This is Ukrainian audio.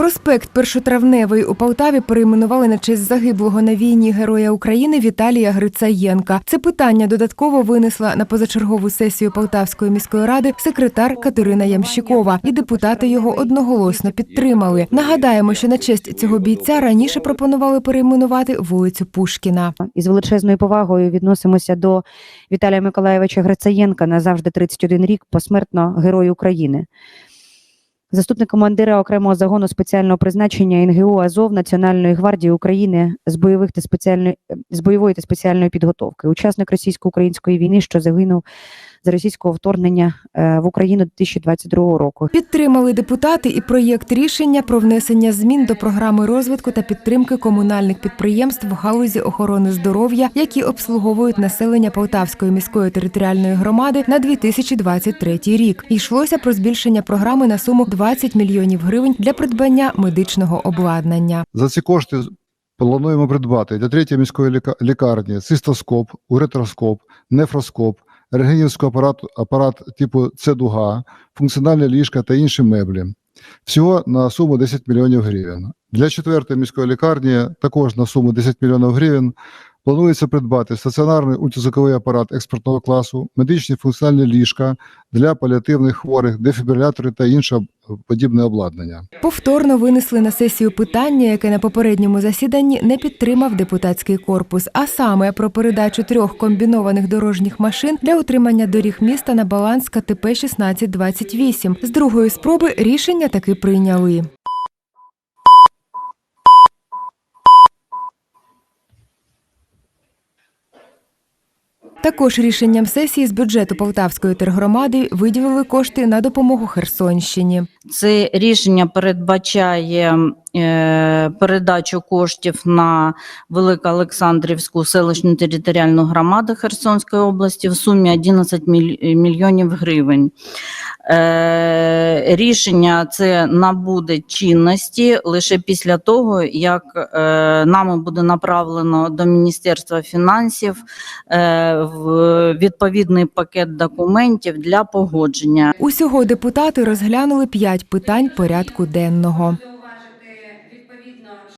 Проспект Першотравневий у Полтаві перейменували на честь загиблого на війні героя України Віталія Грицаєнка. Це питання додатково винесла на позачергову сесію Полтавської міської ради секретар Катерина Ямщикова, і депутати його одноголосно підтримали. Нагадаємо, що на честь цього бійця раніше пропонували перейменувати вулицю Пушкіна. із величезною повагою відносимося до Віталія Миколаєвича Грицаєнка назавжди 31 рік посмертно Герою України. Заступник командира окремого загону спеціального призначення НГУ Азов Національної гвардії України з бойових та спеціальної з бойової та спеціальної підготовки, учасник російсько-української війни, що загинув за російського вторгнення е, в Україну 2022 року. Підтримали депутати і проєкт рішення про внесення змін до програми розвитку та підтримки комунальних підприємств в галузі охорони здоров'я, які обслуговують населення Полтавської міської територіальної громади на 2023 рік. Йшлося про збільшення програми на суму 20 мільйонів гривень для придбання медичного обладнання. За ці кошти плануємо придбати для третьої міської ліка- лікарні цистоскоп, уретроскоп, нефроскоп, рентгенівський апарат, апарат типу С-дуга, функціональне ліжка та інші меблі. Всього на суму 10 мільйонів гривень. Для четвертої міської лікарні також на суму 10 мільйонів гривень планується придбати стаціонарний ультразвуковий апарат експертного класу, медичні функціональні ліжка для паліативних хворих, дефібрилятори та інше подібне обладнання. Повторно винесли на сесію питання, яке на попередньому засіданні не підтримав депутатський корпус, а саме про передачу трьох комбінованих дорожніх машин для утримання доріг міста на баланс КТП 1628. З другої спроби рішення таки прийняли. Також рішенням сесії з бюджету Полтавської тергромади виділили кошти на допомогу Херсонщині. Це рішення передбачає е, передачу коштів на Великоолександрівську селищну територіальну громаду Херсонської області в сумі 11 міль- мільйонів гривень. Е, рішення це набуде чинності лише після того, як е, нами буде направлено до Міністерства фінансів е, відповідний пакет документів для погодження. Усього депутати розглянули п'ять питань порядку денного.